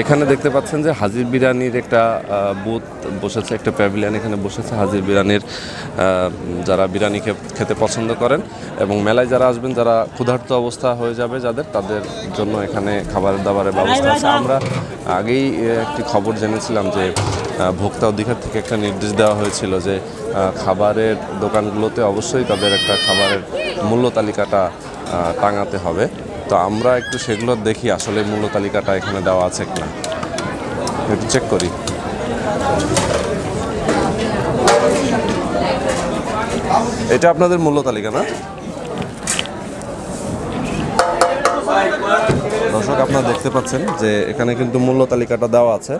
এখানে দেখতে পাচ্ছেন যে হাজির বিরিয়ানির একটা বুথ বসেছে একটা প্যাভিলিয়ান এখানে বসেছে হাজির বিরিয়ানির আহ, যারা বিরিয়ানি খেতে পছন্দ করেন এবং মেলায় যারা আসবেন যারা ক্ষুধার্ত অবস্থা হয়ে যাবে যাদের তাদের জন্য এখানে খাবার দাবারের ব্যবস্থা আছে। আমরা আগেই একটি খবর জেনেছিলাম যে ভোক্তা অধিকার থেকে একটা নির্দেশ দেওয়া হয়েছিল যে খাবারের দোকানগুলোতে অবশ্যই তাদের একটা খাবারের মূল্য তালিকাটা টাঙাতে হবে। তো আমরা একটু সেগুলো দেখি, আসলে মূল্য তালিকাটা এখানে দেওয়া আছে কিনা। একটু চেক করি। এটা আপনাদের মূল্য তালিকা না? দর্শক, আপনারা দেখতে পাচ্ছেন যে এখানে কিন্তু মূল্য তালিকাটা দেওয়া আছে।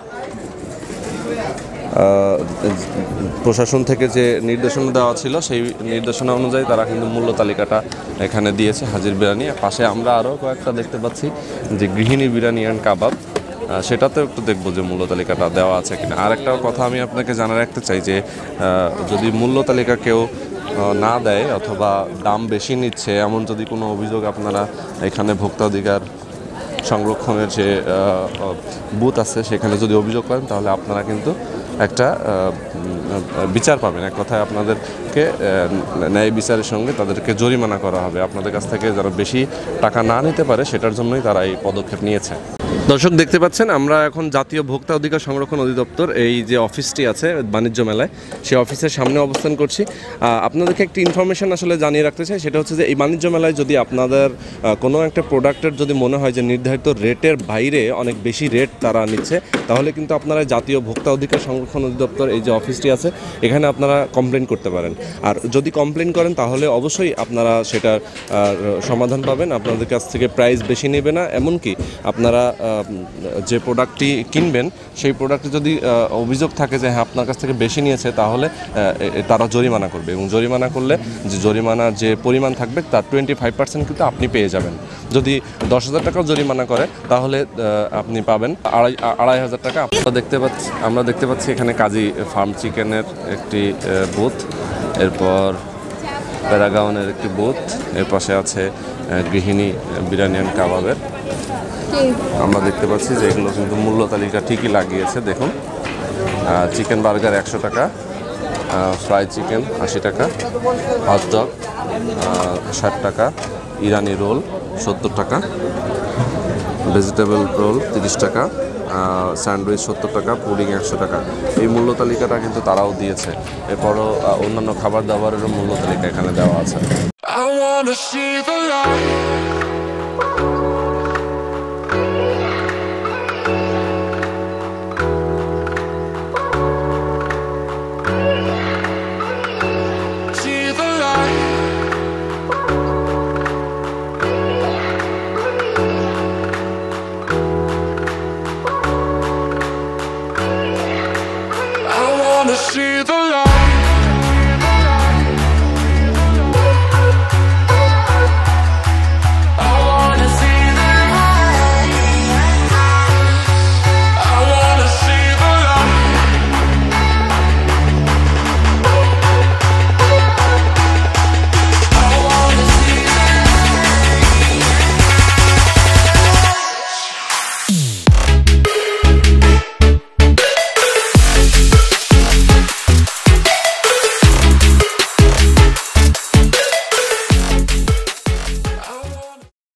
প্রশাসন থেকে যে নির্দেশনা দেওয়া ছিল সেই নির্দেশনা অনুযায়ী তারা কিন্তু মূল্য তালিকাটা এখানে দিয়েছে হাজির বিরিয়ানি। পাশে আমরা আরও কয়েকটা দেখতে পাচ্ছি যে গৃহিণী বিরিয়ানি অ্যান্ড কাবাব। আহ, সেটাতেও একটু দেখব যে মূল্য তালিকাটা দেওয়া আছে কিনা। আর একটা কথা আমি আপনাকে জানা রাখতে চাই যে যদি মূল্য তালিকা কেউ না দেয় অথবা দাম বেশি নিচ্ছে এমন যদি কোনো অভিযোগ আপনারা এখানে ভোক্তা অধিকার সংরক্ষণের যে বুথ আছে সেখানে যদি অভিযোগ করেন তাহলে আপনারা কিন্তু একটা বিচার পাবেন। এক কথায় আপনাদেরকে ন্যায় বিচারের সঙ্গে তাদেরকে জরিমানা করা হবে। আপনাদের কাছ থেকে যারা বেশি টাকা না নিতে পারে, সেটার জন্যই তারা এই পদক্ষেপ নিয়েছে। দর্শক, দেখতে পাচ্ছেন, আমরা এখন জাতীয় ভোক্তা অধিকার সংরক্ষণ অধিদপ্তর, এই যে অফিসটি আছে বাণিজ্য মেলায়, সেই অফিসের সামনে অবস্থান করছি। আপনাদেরকে একটি ইনফরমেশন আসলে জানিয়ে রাখতে চাই, সেটা হচ্ছে যে এই বাণিজ্য মেলায় যদি আপনাদের কোনো একটা প্রোডাক্টের যদি মনে হয় যে নির্ধারিত রেটের বাইরে অনেক বেশি রেট তারা নিচ্ছে, তাহলে কিন্তু আপনারা জাতীয় ভোক্তা অধিকার সংরক্ষণ অধিদপ্তর এই যে অফিসটি আছে, এখানে আপনারা কমপ্লেন করতে পারেন। আর যদি কমপ্লেন করেন, তাহলে অবশ্যই আপনারা সেটার সমাধান পাবেন। আপনাদের কাছ থেকে প্রাইস বেশি নেবে না। এমনকি আপনারা যে প্রোডাক্টটি কিনবেন, সেই প্রোডাক্টে যদি অভিযোগ থাকে যে হ্যাঁ আপনার কাছ থেকে বেশি নিয়েছে তাহলে তারা জরিমানা করবে। এবং জরিমানা করলে, যে জরিমানার যে পরিমাণ থাকবে, তার টোয়েন্টি ফাইভ পার্সেন্ট কিন্তু আপনি পেয়ে যাবেন। যদি দশ হাজার টাকাও জরিমানা করে, তাহলে আপনি পাবেন আড়াই আড়াই হাজার টাকা। আমরা দেখতে পাচ্ছি, আমরা দেখতে পাচ্ছি এখানে কাজী ফার্ম চিকেনের একটি বুথ, এরপর প্যারাগাউনের একটি বুথ, এর পাশে আছে গৃহিণী বিরিয়ানি অ্যান্ড কাবাবের। আমরা দেখতে পাচ্ছি যে এগুলো কিন্তু মূল্য তালিকা ঠিকই লাগিয়েছে, দেখুন। চিকেন বার্গার একশো টাকা ফ্রাই চিকেন আশি টাকা হটডগ ষাট টাকা ইরানি রোল, সত্তর টাকা। ভেজিটেবল রোল, তিরিশ টাকা। স্যান্ডউইচ সত্তর টাকা, পুডিং একশো টাকা। এই মূল্য তালিকাটা কিন্তু তারাও দিয়েছে। এরপরও অন্যান্য খাবার দাবারেরও মূল্য তালিকা এখানে দেওয়া আছে। wanna see the